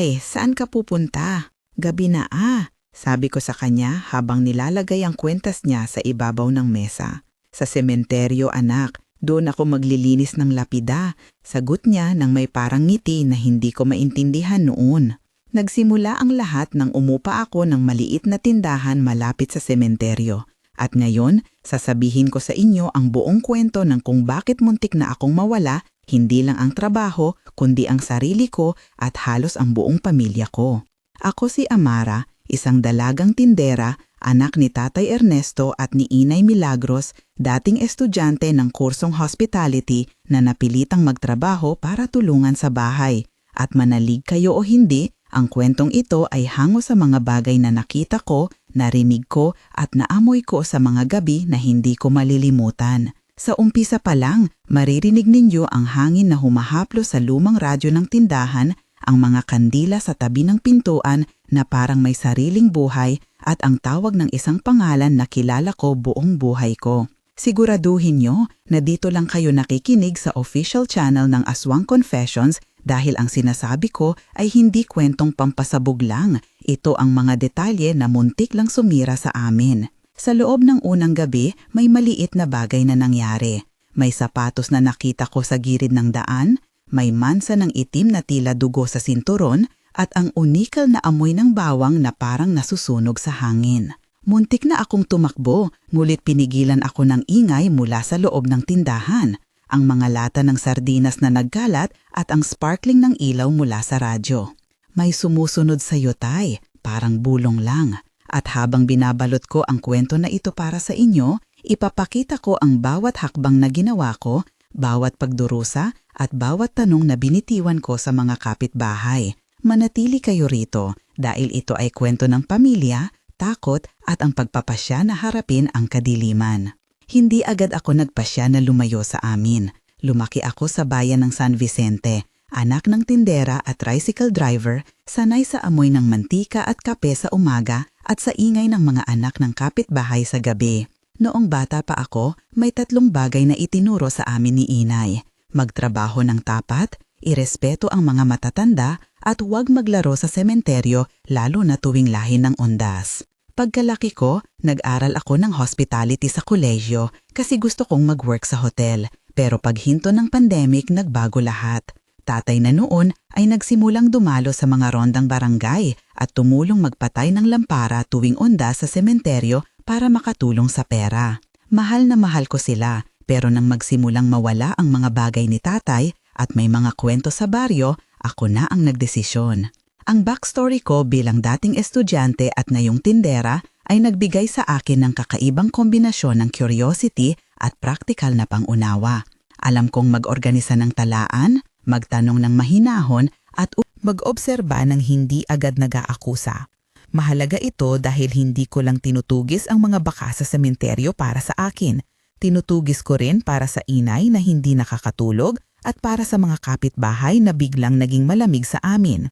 Tay, saan ka pupunta? Gabi na ah, sabi ko sa kanya habang nilalagay ang kwentas niya sa ibabaw ng mesa. Sa sementeryo anak, doon ako maglilinis ng lapida. Sagot niya nang may parang ngiti na hindi ko maintindihan noon. Nagsimula ang lahat nang umupa ako ng maliit na tindahan malapit sa sementeryo. At ngayon, sasabihin ko sa inyo ang buong kwento ng kung bakit muntik na akong mawala, hindi lang ang trabaho, kundi ang sarili ko at halos ang buong pamilya ko. Ako si Amara, isang dalagang tindera, anak ni Tatay Ernesto at ni Inay Milagros, dating estudyante ng kursong hospitality na napilitang magtrabaho para tulungan sa bahay. At manalig kayo o hindi, ang kwentong ito ay hango sa mga bagay na nakita ko, narinig ko at naamoy ko sa mga gabi na hindi ko malilimutan. Sa umpisa pa lang, maririnig ninyo ang hangin na humahaplo sa lumang radyo ng tindahan, ang mga kandila sa tabi ng pintuan na parang may sariling buhay at ang tawag ng isang pangalan na kilala ko buong buhay ko. Siguraduhin nyo na dito lang kayo nakikinig sa official channel ng Aswang Confessions dahil ang sinasabi ko ay hindi kwentong pampasabog lang. Ito ang mga detalye na muntik lang sumira sa amin. Sa loob ng unang gabi, may maliit na bagay na nangyari. May sapatos na nakita ko sa girid ng daan, may mansa ng itim na tila dugo sa sinturon, at ang unikal na amoy ng bawang na parang nasusunog sa hangin. Muntik na akong tumakbo, ngulit pinigilan ako ng ingay mula sa loob ng tindahan ang mga lata ng sardinas na nagkalat at ang sparkling ng ilaw mula sa radyo. May sumusunod sa iyo, Tay, parang bulong lang. At habang binabalot ko ang kwento na ito para sa inyo, ipapakita ko ang bawat hakbang na ginawa ko, bawat pagdurusa at bawat tanong na binitiwan ko sa mga kapitbahay. Manatili kayo rito dahil ito ay kwento ng pamilya, takot at ang pagpapasya na harapin ang kadiliman. Hindi agad ako nagpasya na lumayo sa amin. Lumaki ako sa bayan ng San Vicente, anak ng tindera at tricycle driver, sanay sa amoy ng mantika at kape sa umaga at sa ingay ng mga anak ng kapitbahay sa gabi. Noong bata pa ako, may tatlong bagay na itinuro sa amin ni inay. Magtrabaho ng tapat, irespeto ang mga matatanda at huwag maglaro sa sementeryo lalo na tuwing lahi ng ondas. Pagkalaki ko, nag-aral ako ng hospitality sa kolehiyo kasi gusto kong mag-work sa hotel. Pero paghinto ng pandemic, nagbago lahat. Tatay na noon ay nagsimulang dumalo sa mga rondang barangay at tumulong magpatay ng lampara tuwing onda sa sementeryo para makatulong sa pera. Mahal na mahal ko sila pero nang magsimulang mawala ang mga bagay ni tatay at may mga kwento sa baryo, ako na ang nagdesisyon. Ang backstory ko bilang dating estudyante at ngayong tindera ay nagbigay sa akin ng kakaibang kombinasyon ng curiosity at practical na pangunawa. Alam kong mag-organisa ng talaan, magtanong ng mahinahon at mag-obserba ng hindi agad nag-aakusa. Mahalaga ito dahil hindi ko lang tinutugis ang mga baka sa sementeryo para sa akin. Tinutugis ko rin para sa inay na hindi nakakatulog at para sa mga kapitbahay na biglang naging malamig sa amin.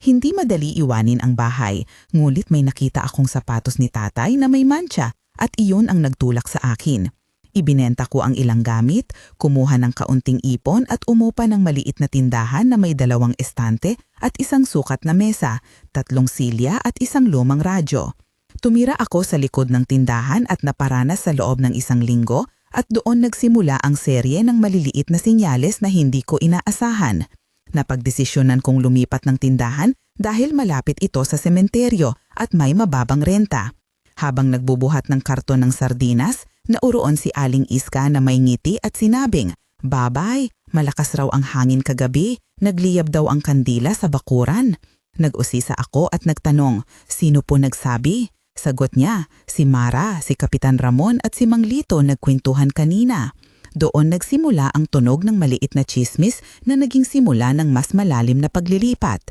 Hindi madali iwanin ang bahay, ngulit may nakita akong sapatos ni tatay na may mancha at iyon ang nagtulak sa akin. Ibinenta ko ang ilang gamit, kumuha ng kaunting ipon at umupa ng maliit na tindahan na may dalawang estante at isang sukat na mesa, tatlong silya at isang lumang radyo. Tumira ako sa likod ng tindahan at naparanas sa loob ng isang linggo at doon nagsimula ang serye ng maliliit na sinyales na hindi ko inaasahan. Napagdesisyonan kong lumipat ng tindahan dahil malapit ito sa sementeryo at may mababang renta. Habang nagbubuhat ng karton ng sardinas, nauroon si Aling Iska na may ngiti at sinabing, Babay, malakas raw ang hangin kagabi, nagliyab daw ang kandila sa bakuran. Nag-usisa ako at nagtanong, sino po nagsabi? Sagot niya, si Mara, si Kapitan Ramon at si Mang Lito nagkwentuhan kanina. Doon nagsimula ang tunog ng maliit na chismis na naging simula ng mas malalim na paglilipat.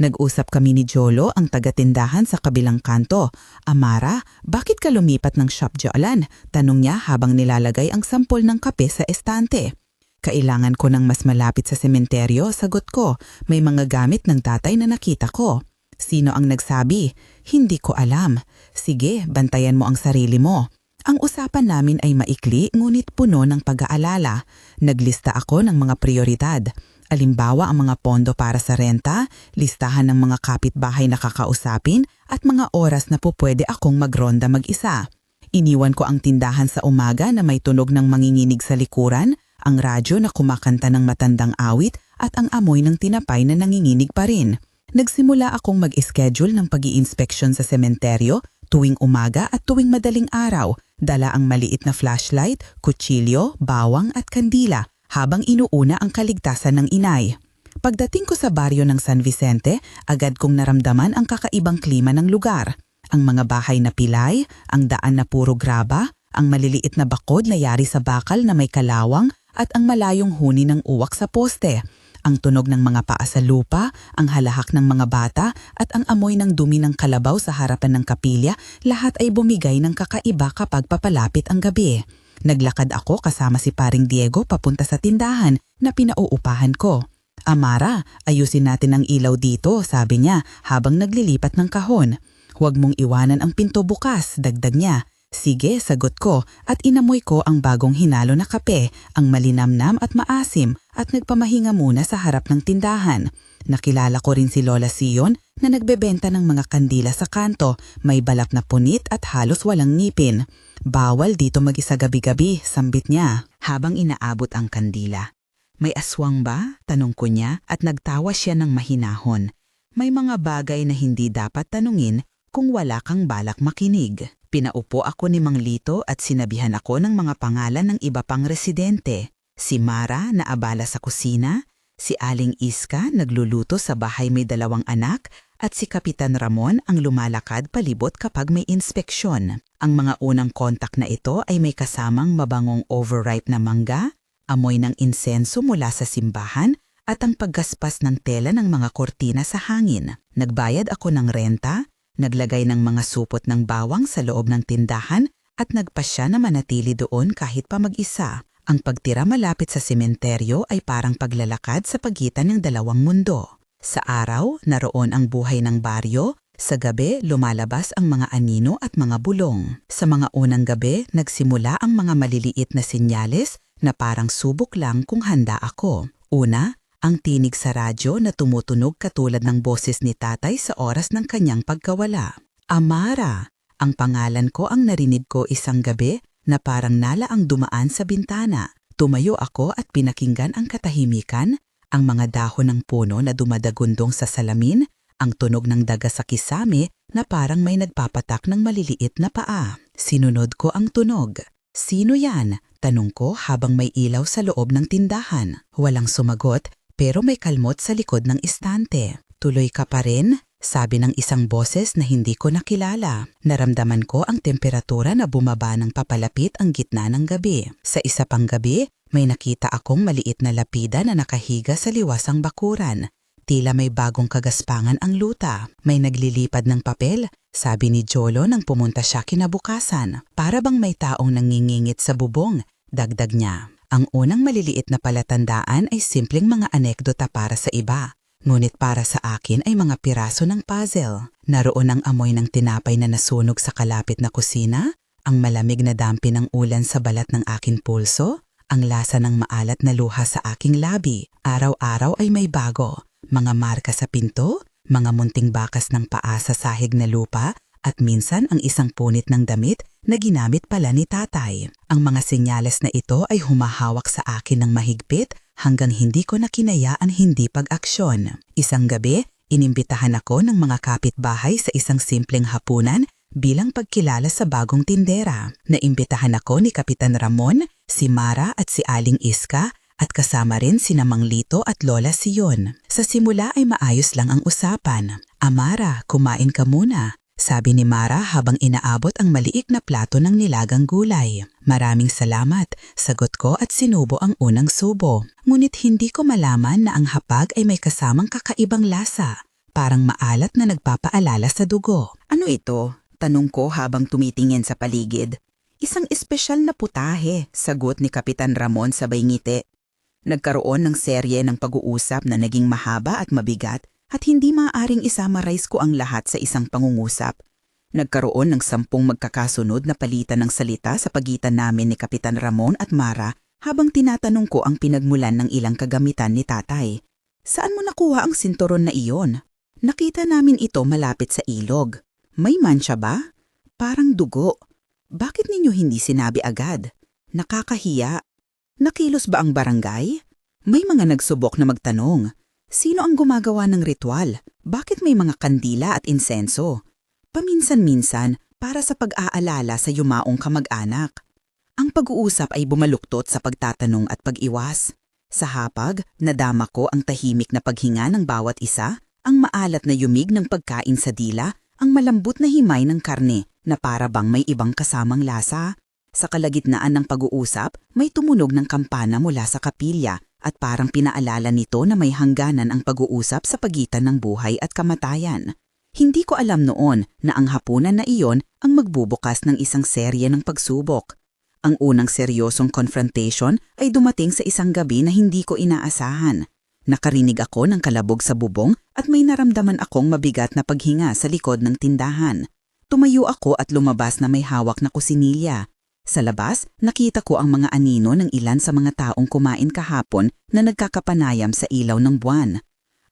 Nag-usap kami ni Jolo, ang tagatindahan sa kabilang kanto. Amara, bakit ka lumipat ng shop Jolan? Tanong niya habang nilalagay ang sampol ng kape sa estante. Kailangan ko ng mas malapit sa sementeryo, sagot ko. May mga gamit ng tatay na nakita ko. Sino ang nagsabi? Hindi ko alam. Sige, bantayan mo ang sarili mo. Ang usapan namin ay maikli ngunit puno ng pag-aalala. Naglista ako ng mga prioridad. Alimbawa ang mga pondo para sa renta, listahan ng mga kapitbahay na kakausapin at mga oras na po pwede akong magronda mag-isa. Iniwan ko ang tindahan sa umaga na may tunog ng manginginig sa likuran, ang radyo na kumakanta ng matandang awit at ang amoy ng tinapay na nanginginig pa rin. Nagsimula akong mag-schedule ng pag inspeksyon sa sementeryo tuwing umaga at tuwing madaling araw, dala ang maliit na flashlight, kutsilyo, bawang at kandila habang inuuna ang kaligtasan ng inay. Pagdating ko sa baryo ng San Vicente, agad kong naramdaman ang kakaibang klima ng lugar. Ang mga bahay na pilay, ang daan na puro graba, ang maliliit na bakod na yari sa bakal na may kalawang at ang malayong huni ng uwak sa poste. Ang tunog ng mga paa sa lupa, ang halahak ng mga bata at ang amoy ng dumi ng kalabaw sa harapan ng kapilya, lahat ay bumigay ng kakaiba kapag papalapit ang gabi. Naglakad ako kasama si paring Diego papunta sa tindahan na pinauupahan ko. Amara, ayusin natin ang ilaw dito, sabi niya habang naglilipat ng kahon. Huwag mong iwanan ang pinto bukas, dagdag niya. Sige, sagot ko at inamoy ko ang bagong hinalo na kape, ang malinamnam at maasim at nagpamahinga muna sa harap ng tindahan. Nakilala ko rin si Lola Sion na nagbebenta ng mga kandila sa kanto, may balak na punit at halos walang ngipin. Bawal dito mag-isa gabi-gabi, sambit niya. Habang inaabot ang kandila. May aswang ba? Tanong ko niya at nagtawa siya ng mahinahon. May mga bagay na hindi dapat tanungin kung wala kang balak makinig. Pinaupo ako ni Mang Lito at sinabihan ako ng mga pangalan ng iba pang residente. Si Mara na abala sa kusina, si Aling Iska nagluluto sa bahay may dalawang anak at si Kapitan Ramon ang lumalakad palibot kapag may inspeksyon. Ang mga unang kontak na ito ay may kasamang mabangong overripe na mangga, amoy ng insenso mula sa simbahan at ang paggaspas ng tela ng mga kortina sa hangin. Nagbayad ako ng renta, Naglagay ng mga supot ng bawang sa loob ng tindahan at nagpasya na manatili doon kahit pa mag-isa. Ang pagtira malapit sa sementeryo ay parang paglalakad sa pagitan ng dalawang mundo. Sa araw, naroon ang buhay ng baryo, sa gabi, lumalabas ang mga anino at mga bulong. Sa mga unang gabi, nagsimula ang mga maliliit na sinyales na parang subok lang kung handa ako. Una, ang tinig sa radyo na tumutunog katulad ng boses ni tatay sa oras ng kanyang pagkawala. Amara, ang pangalan ko ang narinig ko isang gabi na parang nala ang dumaan sa bintana. Tumayo ako at pinakinggan ang katahimikan, ang mga dahon ng puno na dumadagundong sa salamin, ang tunog ng daga sa kisame na parang may nagpapatak ng maliliit na paa. Sinunod ko ang tunog. Sino yan? Tanong ko habang may ilaw sa loob ng tindahan. Walang sumagot pero may kalmot sa likod ng istante. Tuloy ka pa rin? Sabi ng isang boses na hindi ko nakilala. Naramdaman ko ang temperatura na bumaba ng papalapit ang gitna ng gabi. Sa isa pang gabi, may nakita akong maliit na lapida na nakahiga sa liwasang bakuran. Tila may bagong kagaspangan ang luta. May naglilipad ng papel, sabi ni Jolo nang pumunta siya kinabukasan. Para bang may taong nangingingit sa bubong, dagdag niya. Ang unang maliliit na palatandaan ay simpleng mga anekdota para sa iba. Ngunit para sa akin ay mga piraso ng puzzle. Naroon ang amoy ng tinapay na nasunog sa kalapit na kusina, ang malamig na dampi ng ulan sa balat ng aking pulso, ang lasa ng maalat na luha sa aking labi. Araw-araw ay may bago. Mga marka sa pinto, mga munting bakas ng paa sa sahig na lupa, at minsan ang isang punit ng damit na ginamit pala ni tatay. Ang mga senyales na ito ay humahawak sa akin ng mahigpit hanggang hindi ko na kinayaan hindi pag-aksyon. Isang gabi, inimbitahan ako ng mga kapitbahay sa isang simpleng hapunan bilang pagkilala sa bagong tindera. Naimbitahan ako ni Kapitan Ramon, si Mara at si Aling Iska at kasama rin si Namang Lito at Lola Sion. Sa simula ay maayos lang ang usapan. Amara, kumain ka muna. Sabi ni Mara habang inaabot ang maliik na plato ng nilagang gulay. Maraming salamat, sagot ko at sinubo ang unang subo. Ngunit hindi ko malaman na ang hapag ay may kasamang kakaibang lasa. Parang maalat na nagpapaalala sa dugo. Ano ito? Tanong ko habang tumitingin sa paligid. Isang espesyal na putahe, sagot ni Kapitan Ramon sabay ngiti. Nagkaroon ng serye ng pag-uusap na naging mahaba at mabigat at hindi maaaring isummarize ko ang lahat sa isang pangungusap. Nagkaroon ng sampung magkakasunod na palitan ng salita sa pagitan namin ni Kapitan Ramon at Mara habang tinatanong ko ang pinagmulan ng ilang kagamitan ni tatay. Saan mo nakuha ang sinturon na iyon? Nakita namin ito malapit sa ilog. May mansya ba? Parang dugo. Bakit ninyo hindi sinabi agad? Nakakahiya. Nakilos ba ang barangay? May mga nagsubok na magtanong. Sino ang gumagawa ng ritual? Bakit may mga kandila at insenso? Paminsan-minsan para sa pag-aalala sa yumaong kamag-anak. Ang pag-uusap ay bumaluktot sa pagtatanong at pag-iwas. Sa hapag, nadama ko ang tahimik na paghinga ng bawat isa, ang maalat na yumig ng pagkain sa dila, ang malambot na himay ng karne na para bang may ibang kasamang lasa. Sa kalagitnaan ng pag-uusap, may tumunog ng kampana mula sa kapilya at parang pinaalala nito na may hangganan ang pag-uusap sa pagitan ng buhay at kamatayan. Hindi ko alam noon na ang hapunan na iyon ang magbubukas ng isang serye ng pagsubok. Ang unang seryosong confrontation ay dumating sa isang gabi na hindi ko inaasahan. Nakarinig ako ng kalabog sa bubong at may naramdaman akong mabigat na paghinga sa likod ng tindahan. Tumayo ako at lumabas na may hawak na kusinilya. Sa labas, nakita ko ang mga anino ng ilan sa mga taong kumain kahapon na nagkakapanayam sa ilaw ng buwan.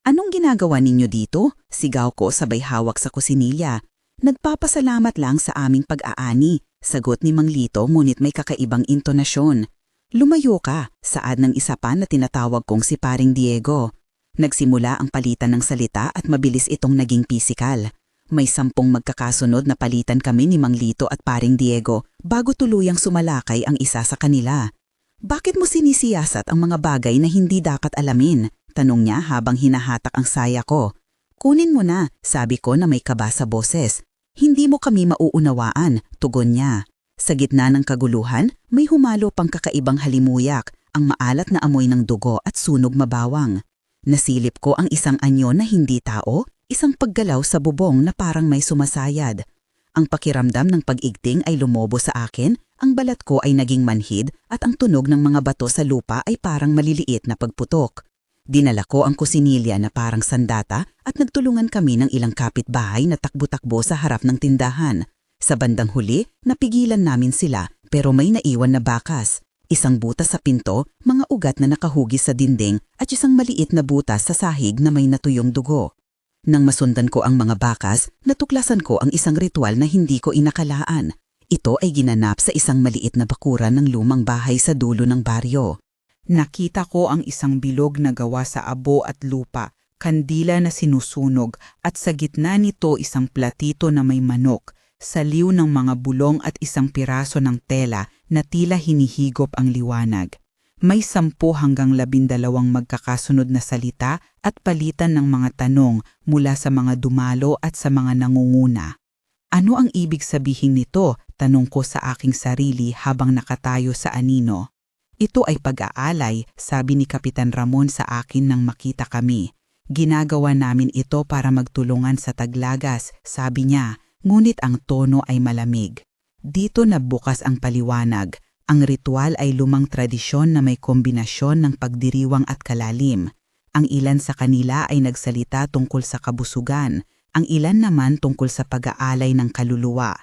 Anong ginagawa ninyo dito? Sigaw ko sabay hawak sa kusinilya. Nagpapasalamat lang sa aming pag-aani, sagot ni Mang Lito ngunit may kakaibang intonasyon. Lumayo ka, saad ng isa pa na tinatawag kong si Paring Diego. Nagsimula ang palitan ng salita at mabilis itong naging pisikal. May sampung magkakasunod na palitan kami ni Mang Lito at paring Diego bago tuluyang sumalakay ang isa sa kanila. Bakit mo sinisiyasat ang mga bagay na hindi dapat alamin? Tanong niya habang hinahatak ang saya ko. Kunin mo na, sabi ko na may kaba sa boses. Hindi mo kami mauunawaan, tugon niya. Sa gitna ng kaguluhan, may humalo pang kakaibang halimuyak, ang maalat na amoy ng dugo at sunog mabawang. Nasilip ko ang isang anyo na hindi tao isang paggalaw sa bubong na parang may sumasayad. Ang pakiramdam ng pag-igting ay lumobo sa akin, ang balat ko ay naging manhid at ang tunog ng mga bato sa lupa ay parang maliliit na pagputok. Dinala ko ang kusinilya na parang sandata at nagtulungan kami ng ilang kapitbahay na takbo-takbo sa harap ng tindahan. Sa bandang huli, napigilan namin sila pero may naiwan na bakas. Isang butas sa pinto, mga ugat na nakahugis sa dinding at isang maliit na butas sa sahig na may natuyong dugo. Nang masundan ko ang mga bakas, natuklasan ko ang isang ritual na hindi ko inakalaan. Ito ay ginanap sa isang maliit na bakuran ng lumang bahay sa dulo ng baryo. Nakita ko ang isang bilog na gawa sa abo at lupa, kandila na sinusunog at sa gitna nito isang platito na may manok, saliw ng mga bulong at isang piraso ng tela na tila hinihigop ang liwanag. May sampu hanggang labindalawang magkakasunod na salita at palitan ng mga tanong mula sa mga dumalo at sa mga nangunguna. Ano ang ibig sabihin nito? Tanong ko sa aking sarili habang nakatayo sa anino. Ito ay pag-aalay, sabi ni Kapitan Ramon sa akin nang makita kami. Ginagawa namin ito para magtulungan sa taglagas, sabi niya, ngunit ang tono ay malamig. Dito nabukas ang paliwanag, ang ritual ay lumang tradisyon na may kombinasyon ng pagdiriwang at kalalim. Ang ilan sa kanila ay nagsalita tungkol sa kabusugan, ang ilan naman tungkol sa pag-aalay ng kaluluwa.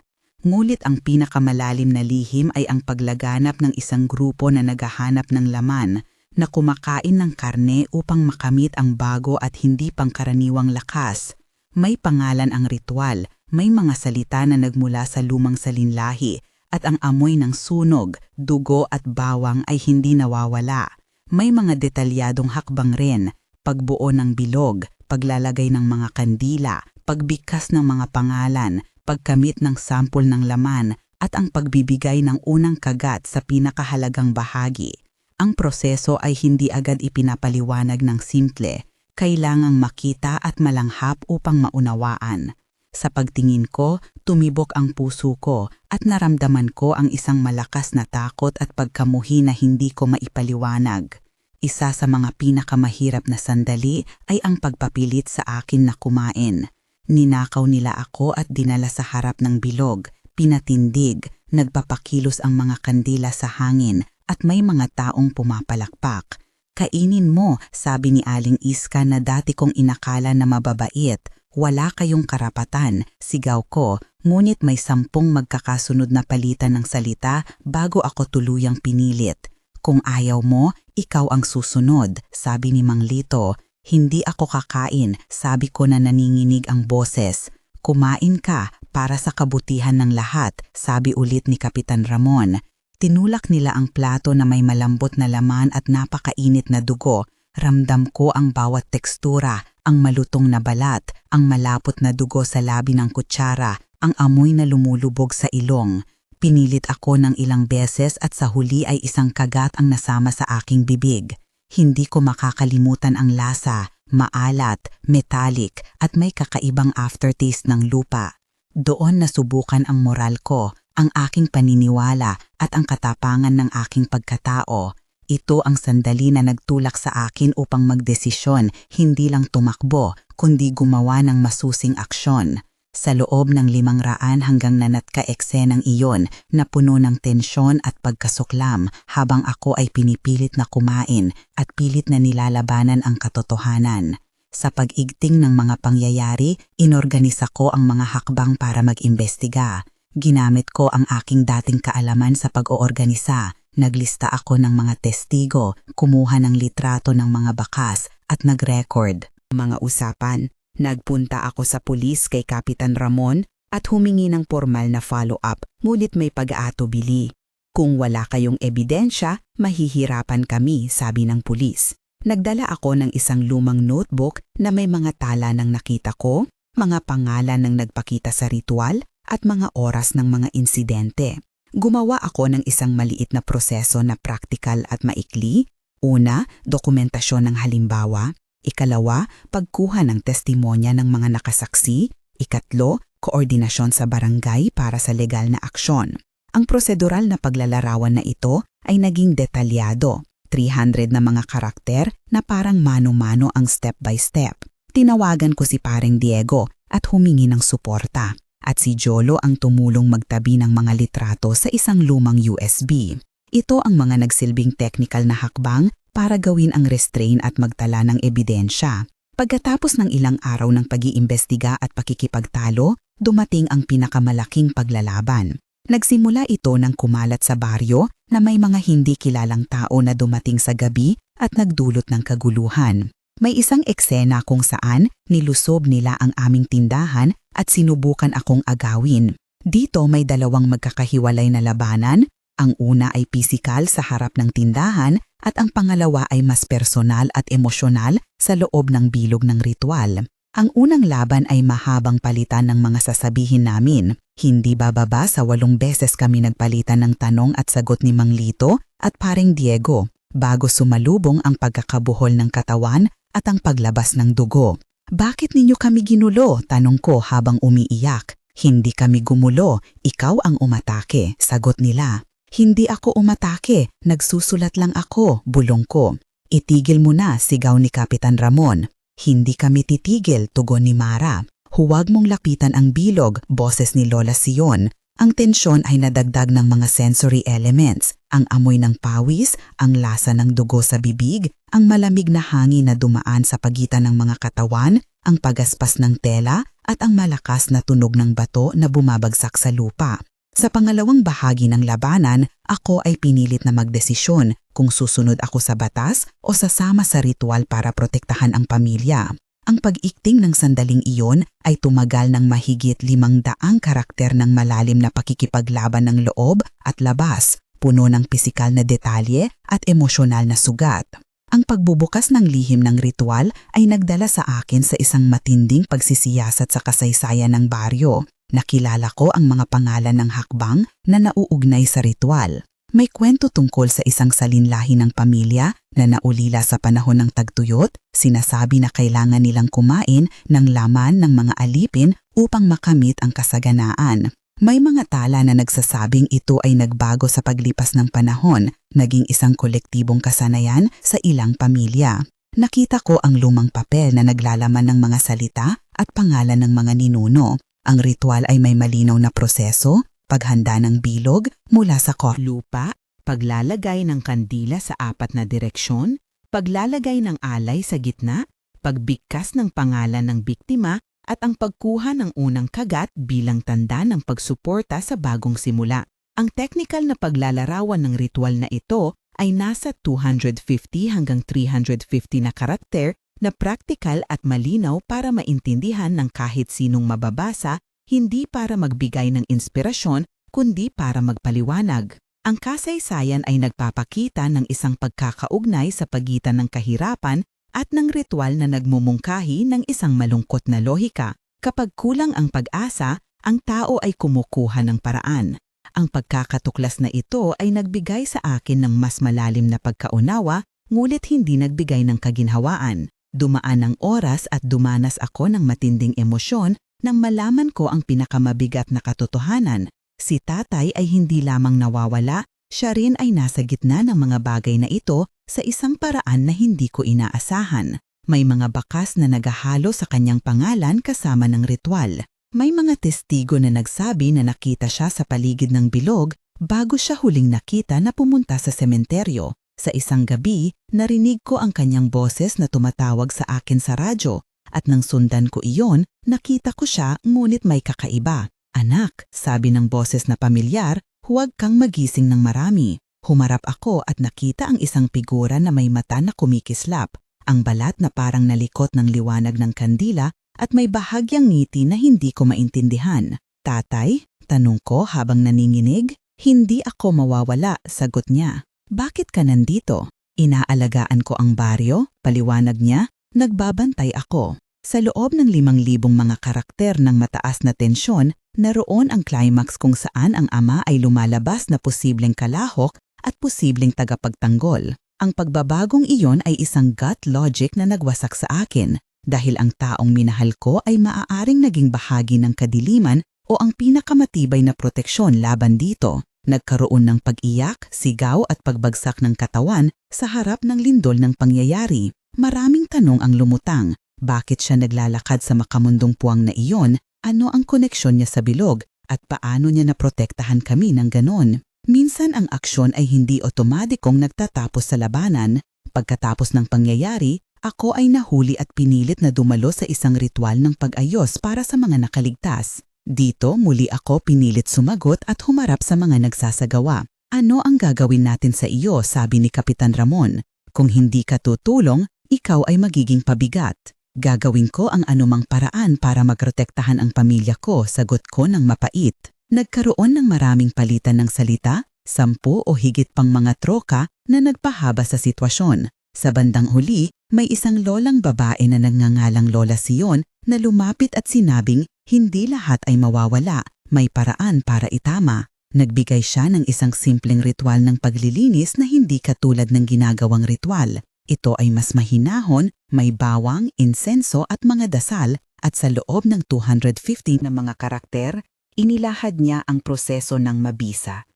Ngulit ang pinakamalalim na lihim ay ang paglaganap ng isang grupo na naghahanap ng laman, na kumakain ng karne upang makamit ang bago at hindi pangkaraniwang lakas. May pangalan ang ritual, may mga salita na nagmula sa lumang salinlahi, at ang amoy ng sunog, dugo at bawang ay hindi nawawala. May mga detalyadong hakbang rin, pagbuo ng bilog, paglalagay ng mga kandila, pagbigkas ng mga pangalan, pagkamit ng sampol ng laman, at ang pagbibigay ng unang kagat sa pinakahalagang bahagi. Ang proseso ay hindi agad ipinapaliwanag ng simple, kailangang makita at malanghap upang maunawaan. Sa pagtingin ko, tumibok ang puso ko at naramdaman ko ang isang malakas na takot at pagkamuhi na hindi ko maipaliwanag. Isa sa mga pinakamahirap na sandali ay ang pagpapilit sa akin na kumain. Ninakaw nila ako at dinala sa harap ng bilog, pinatindig, nagpapakilos ang mga kandila sa hangin at may mga taong pumapalakpak. Kainin mo, sabi ni Aling Iska na dati kong inakala na mababait, wala kayong karapatan, sigaw ko, ngunit may sampung magkakasunod na palitan ng salita bago ako tuluyang pinilit. Kung ayaw mo, ikaw ang susunod, sabi ni Mang Lito. Hindi ako kakain, sabi ko na naninginig ang boses. Kumain ka para sa kabutihan ng lahat, sabi ulit ni Kapitan Ramon. Tinulak nila ang plato na may malambot na laman at napakainit na dugo. Ramdam ko ang bawat tekstura, ang malutong na balat, ang malapot na dugo sa labi ng kutsara, ang amoy na lumulubog sa ilong. Pinilit ako ng ilang beses at sa huli ay isang kagat ang nasama sa aking bibig. Hindi ko makakalimutan ang lasa, maalat, metallic at may kakaibang aftertaste ng lupa. Doon nasubukan ang moral ko, ang aking paniniwala at ang katapangan ng aking pagkatao. Ito ang sandali na nagtulak sa akin upang magdesisyon, hindi lang tumakbo, kundi gumawa ng masusing aksyon. Sa loob ng limang raan hanggang nanatka eksenang iyon na puno ng tensyon at pagkasuklam habang ako ay pinipilit na kumain at pilit na nilalabanan ang katotohanan. Sa pag-igting ng mga pangyayari, inorganisa ko ang mga hakbang para mag-imbestiga. Ginamit ko ang aking dating kaalaman sa pag-oorganisa. Naglista ako ng mga testigo, kumuha ng litrato ng mga bakas at nag-record. Mga usapan, Nagpunta ako sa pulis kay Kapitan Ramon at humingi ng formal na follow-up ngunit may pag-aatubili. Kung wala kayong ebidensya, mahihirapan kami, sabi ng pulis. Nagdala ako ng isang lumang notebook na may mga tala ng nakita ko, mga pangalan ng nagpakita sa ritual at mga oras ng mga insidente. Gumawa ako ng isang maliit na proseso na praktikal at maikli. Una, dokumentasyon ng halimbawa. Ikalawa, pagkuha ng testimonya ng mga nakasaksi. Ikatlo, koordinasyon sa barangay para sa legal na aksyon. Ang prosedural na paglalarawan na ito ay naging detalyado. 300 na mga karakter na parang mano-mano ang step by step. Tinawagan ko si pareng Diego at humingi ng suporta. At si Jolo ang tumulong magtabi ng mga litrato sa isang lumang USB. Ito ang mga nagsilbing technical na hakbang para gawin ang restrain at magtala ng ebidensya. Pagkatapos ng ilang araw ng pag-iimbestiga at pakikipagtalo, dumating ang pinakamalaking paglalaban. Nagsimula ito ng kumalat sa baryo na may mga hindi kilalang tao na dumating sa gabi at nagdulot ng kaguluhan. May isang eksena kung saan nilusob nila ang aming tindahan at sinubukan akong agawin. Dito may dalawang magkakahiwalay na labanan ang una ay pisikal sa harap ng tindahan at ang pangalawa ay mas personal at emosyonal sa loob ng bilog ng ritual. Ang unang laban ay mahabang palitan ng mga sasabihin namin. Hindi bababa sa walong beses kami nagpalitan ng tanong at sagot ni Mang Lito at paring Diego bago sumalubong ang pagkakabuhol ng katawan at ang paglabas ng dugo. Bakit ninyo kami ginulo? Tanong ko habang umiiyak. Hindi kami gumulo, ikaw ang umatake, sagot nila. Hindi ako umatake, nagsusulat lang ako, bulong ko. Itigil mo na, sigaw ni Kapitan Ramon. Hindi kami titigil, tugon ni Mara. Huwag mong lapitan ang bilog, boses ni Lola Sion. Ang tensyon ay nadagdag ng mga sensory elements, ang amoy ng pawis, ang lasa ng dugo sa bibig, ang malamig na hangin na dumaan sa pagitan ng mga katawan, ang pagaspas ng tela, at ang malakas na tunog ng bato na bumabagsak sa lupa. Sa pangalawang bahagi ng labanan, ako ay pinilit na magdesisyon kung susunod ako sa batas o sasama sa ritual para protektahan ang pamilya. Ang pag-ikting ng sandaling iyon ay tumagal ng mahigit limang daang karakter ng malalim na pakikipaglaban ng loob at labas, puno ng pisikal na detalye at emosyonal na sugat. Ang pagbubukas ng lihim ng ritual ay nagdala sa akin sa isang matinding pagsisiyasat sa kasaysayan ng baryo. Nakilala ko ang mga pangalan ng hakbang na nauugnay sa ritual. May kwento tungkol sa isang salinlahi ng pamilya na naulila sa panahon ng tagtuyot, sinasabi na kailangan nilang kumain ng laman ng mga alipin upang makamit ang kasaganaan. May mga tala na nagsasabing ito ay nagbago sa paglipas ng panahon, naging isang kolektibong kasanayan sa ilang pamilya. Nakita ko ang lumang papel na naglalaman ng mga salita at pangalan ng mga ninuno. Ang ritual ay may malinaw na proseso, paghanda ng bilog mula sa lupa, paglalagay ng kandila sa apat na direksyon, paglalagay ng alay sa gitna, pagbigkas ng pangalan ng biktima at ang pagkuha ng unang kagat bilang tanda ng pagsuporta sa bagong simula. Ang technical na paglalarawan ng ritual na ito ay nasa 250 hanggang 350 na karakter na praktikal at malinaw para maintindihan ng kahit sinong mababasa, hindi para magbigay ng inspirasyon, kundi para magpaliwanag. Ang kasaysayan ay nagpapakita ng isang pagkakaugnay sa pagitan ng kahirapan at ng ritual na nagmumungkahi ng isang malungkot na lohika. Kapag kulang ang pag-asa, ang tao ay kumukuha ng paraan. Ang pagkakatuklas na ito ay nagbigay sa akin ng mas malalim na pagkaunawa, ngulit hindi nagbigay ng kaginhawaan. Dumaan ang oras at dumanas ako ng matinding emosyon nang malaman ko ang pinakamabigat na katotohanan. Si tatay ay hindi lamang nawawala, siya rin ay nasa gitna ng mga bagay na ito sa isang paraan na hindi ko inaasahan. May mga bakas na nagahalo sa kanyang pangalan kasama ng ritual. May mga testigo na nagsabi na nakita siya sa paligid ng bilog bago siya huling nakita na pumunta sa sementeryo. Sa isang gabi, narinig ko ang kanyang boses na tumatawag sa akin sa radyo at nang sundan ko iyon, nakita ko siya ngunit may kakaiba. Anak, sabi ng boses na pamilyar, huwag kang magising ng marami. Humarap ako at nakita ang isang figura na may mata na kumikislap, ang balat na parang nalikot ng liwanag ng kandila at may bahagyang ngiti na hindi ko maintindihan. Tatay? Tanong ko habang naninginig. Hindi ako mawawala, sagot niya. Bakit ka nandito? Inaalagaan ko ang baryo, paliwanag niya. Nagbabantay ako. Sa loob ng limang libong mga karakter ng mataas na tensyon, naroon ang climax kung saan ang ama ay lumalabas na posibleng kalahok at posibleng tagapagtanggol. Ang pagbabagong iyon ay isang gut logic na nagwasak sa akin dahil ang taong minahal ko ay maaaring naging bahagi ng kadiliman o ang pinakamatibay na proteksyon laban dito. Nagkaroon ng pag-iyak, sigaw at pagbagsak ng katawan sa harap ng lindol ng pangyayari. Maraming tanong ang lumutang. Bakit siya naglalakad sa makamundong puwang na iyon? Ano ang koneksyon niya sa bilog? At paano niya naprotektahan kami ng ganon? Minsan ang aksyon ay hindi otomatikong nagtatapos sa labanan. Pagkatapos ng pangyayari, ako ay nahuli at pinilit na dumalo sa isang ritual ng pag-ayos para sa mga nakaligtas. Dito muli ako pinilit sumagot at humarap sa mga nagsasagawa. Ano ang gagawin natin sa iyo, sabi ni Kapitan Ramon. Kung hindi ka tutulong, ikaw ay magiging pabigat. Gagawin ko ang anumang paraan para magprotektahan ang pamilya ko, sagot ko ng mapait. Nagkaroon ng maraming palitan ng salita, sampu o higit pang mga troka na nagpahaba sa sitwasyon. Sa bandang huli, may isang lolang babae na nagngangalang Lola Sion na lumapit at sinabing hindi lahat ay mawawala, may paraan para itama. Nagbigay siya ng isang simpleng ritual ng paglilinis na hindi katulad ng ginagawang ritual. Ito ay mas mahinahon, may bawang, insenso at mga dasal at sa loob ng 250 na mga karakter, inilahad niya ang proseso ng mabisa.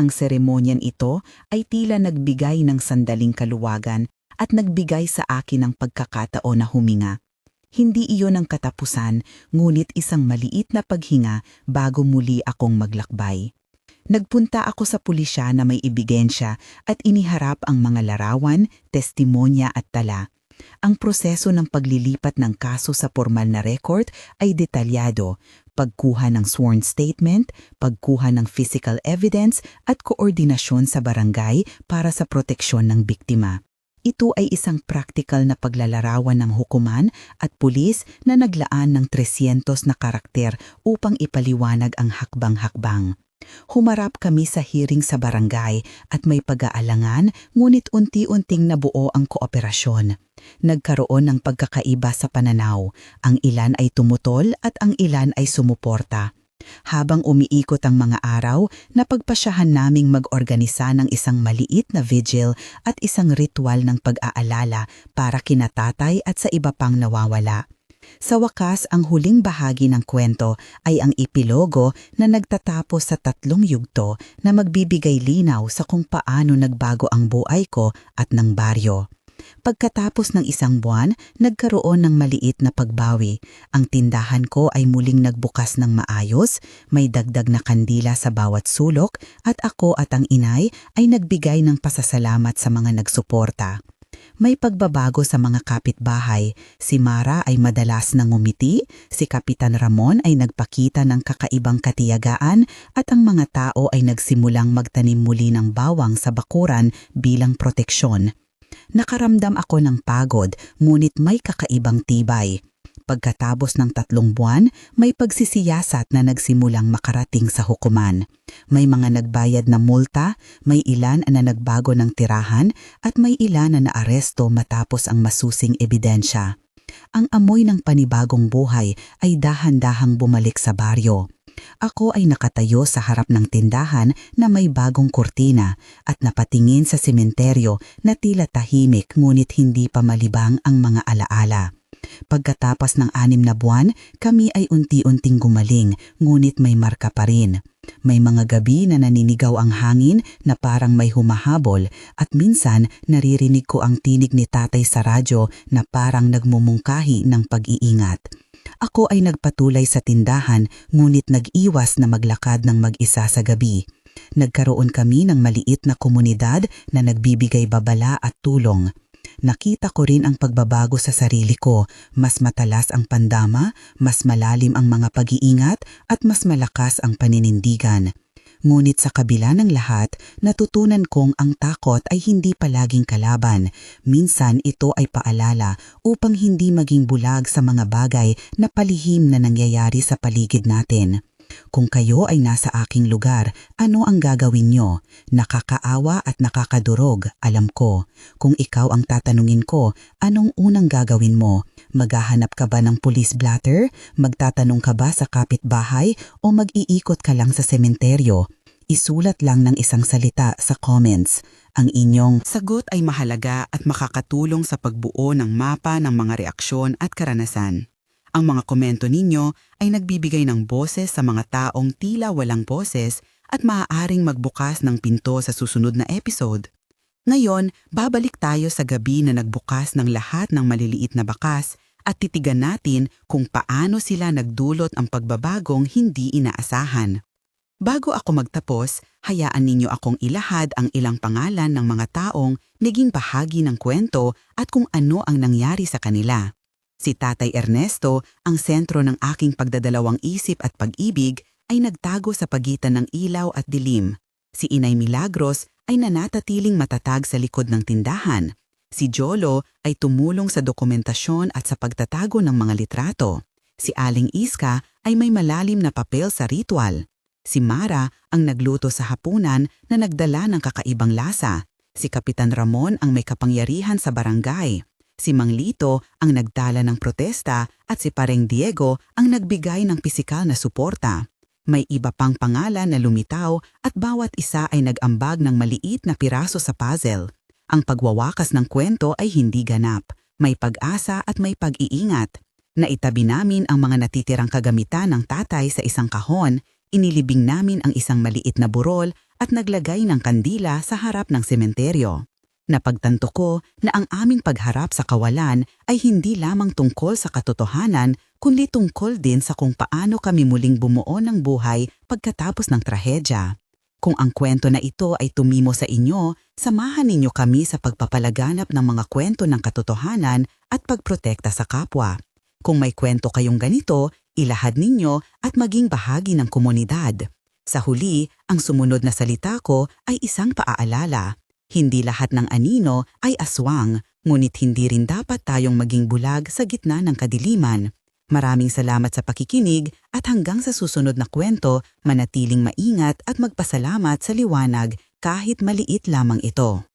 Ang seremonyan ito ay tila nagbigay ng sandaling kaluwagan at nagbigay sa akin ng pagkakataon na huminga. Hindi iyon ang katapusan, ngunit isang maliit na paghinga bago muli akong maglakbay. Nagpunta ako sa pulisya na may ebidensya at iniharap ang mga larawan, testimonya at tala. Ang proseso ng paglilipat ng kaso sa formal na record ay detalyado, pagkuha ng sworn statement, pagkuha ng physical evidence at koordinasyon sa barangay para sa proteksyon ng biktima. Ito ay isang practical na paglalarawan ng hukuman at pulis na naglaan ng 300 na karakter upang ipaliwanag ang hakbang-hakbang. Humarap kami sa hearing sa barangay at may pag-aalangan ngunit unti-unting nabuo ang kooperasyon. Nagkaroon ng pagkakaiba sa pananaw. Ang ilan ay tumutol at ang ilan ay sumuporta. Habang umiikot ang mga araw, napagpasyahan naming mag-organisa ng isang maliit na vigil at isang ritual ng pag-aalala para kinatatay at sa iba pang nawawala. Sa wakas, ang huling bahagi ng kwento ay ang epilogo na nagtatapos sa tatlong yugto na magbibigay linaw sa kung paano nagbago ang buhay ko at ng baryo. Pagkatapos ng isang buwan, nagkaroon ng maliit na pagbawi. Ang tindahan ko ay muling nagbukas ng maayos, may dagdag na kandila sa bawat sulok at ako at ang inay ay nagbigay ng pasasalamat sa mga nagsuporta. May pagbabago sa mga kapitbahay. Si Mara ay madalas nang ngumiti, si Kapitan Ramon ay nagpakita ng kakaibang katiyagaan at ang mga tao ay nagsimulang magtanim muli ng bawang sa bakuran bilang proteksyon. Nakaramdam ako ng pagod ngunit may kakaibang tibay. Pagkatapos ng tatlong buwan, may pagsisiyasat na nagsimulang makarating sa hukuman. May mga nagbayad na multa, may ilan na nagbago ng tirahan, at may ilan na naaresto matapos ang masusing ebidensya. Ang amoy ng panibagong buhay ay dahan-dahang bumalik sa baryo. Ako ay nakatayo sa harap ng tindahan na may bagong kurtina at napatingin sa sementeryo na tila tahimik ngunit hindi pa malibang ang mga alaala. Pagkatapos ng anim na buwan, kami ay unti-unting gumaling, ngunit may marka pa rin. May mga gabi na naninigaw ang hangin na parang may humahabol at minsan naririnig ko ang tinig ni tatay sa radyo na parang nagmumungkahi ng pag-iingat. Ako ay nagpatuloy sa tindahan ngunit nag-iwas na maglakad ng mag-isa sa gabi. Nagkaroon kami ng maliit na komunidad na nagbibigay babala at tulong. Nakita ko rin ang pagbabago sa sarili ko. Mas matalas ang pandama, mas malalim ang mga pag-iingat at mas malakas ang paninindigan. Ngunit sa kabila ng lahat, natutunan kong ang takot ay hindi palaging kalaban. Minsan ito ay paalala upang hindi maging bulag sa mga bagay na palihim na nangyayari sa paligid natin. Kung kayo ay nasa aking lugar, ano ang gagawin nyo? Nakakaawa at nakakadurog, alam ko. Kung ikaw ang tatanungin ko, anong unang gagawin mo? Maghahanap ka ba ng police blatter? Magtatanong ka ba sa kapitbahay? O mag-iikot ka lang sa sementeryo? Isulat lang ng isang salita sa comments. Ang inyong sagot ay mahalaga at makakatulong sa pagbuo ng mapa ng mga reaksyon at karanasan. Ang mga komento ninyo ay nagbibigay ng boses sa mga taong tila walang boses at maaaring magbukas ng pinto sa susunod na episode. Ngayon, babalik tayo sa gabi na nagbukas ng lahat ng maliliit na bakas at titigan natin kung paano sila nagdulot ang pagbabagong hindi inaasahan. Bago ako magtapos, hayaan ninyo akong ilahad ang ilang pangalan ng mga taong naging bahagi ng kwento at kung ano ang nangyari sa kanila. Si Tatay Ernesto, ang sentro ng aking pagdadalawang isip at pag-ibig, ay nagtago sa pagitan ng ilaw at dilim. Si Inay Milagros ay nanatatiling matatag sa likod ng tindahan. Si Jolo ay tumulong sa dokumentasyon at sa pagtatago ng mga litrato. Si Aling Iska ay may malalim na papel sa ritual. Si Mara ang nagluto sa hapunan na nagdala ng kakaibang lasa. Si Kapitan Ramon ang may kapangyarihan sa barangay. Si Mang Lito ang nagdala ng protesta at si Pareng Diego ang nagbigay ng pisikal na suporta. May iba pang pangalan na lumitaw at bawat isa ay nag-ambag ng maliit na piraso sa puzzle. Ang pagwawakas ng kwento ay hindi ganap. May pag-asa at may pag-iingat. Naitabi namin ang mga natitirang kagamitan ng tatay sa isang kahon, inilibing namin ang isang maliit na burol at naglagay ng kandila sa harap ng sementeryo. Napagtanto ko na ang aming pagharap sa kawalan ay hindi lamang tungkol sa katotohanan kundi tungkol din sa kung paano kami muling bumuo ng buhay pagkatapos ng trahedya. Kung ang kwento na ito ay tumimo sa inyo, samahan ninyo kami sa pagpapalaganap ng mga kwento ng katotohanan at pagprotekta sa kapwa. Kung may kwento kayong ganito, ilahad ninyo at maging bahagi ng komunidad. Sa huli, ang sumunod na salita ko ay isang paaalala. Hindi lahat ng anino ay aswang, ngunit hindi rin dapat tayong maging bulag sa gitna ng kadiliman. Maraming salamat sa pakikinig at hanggang sa susunod na kwento, manatiling maingat at magpasalamat sa liwanag kahit maliit lamang ito.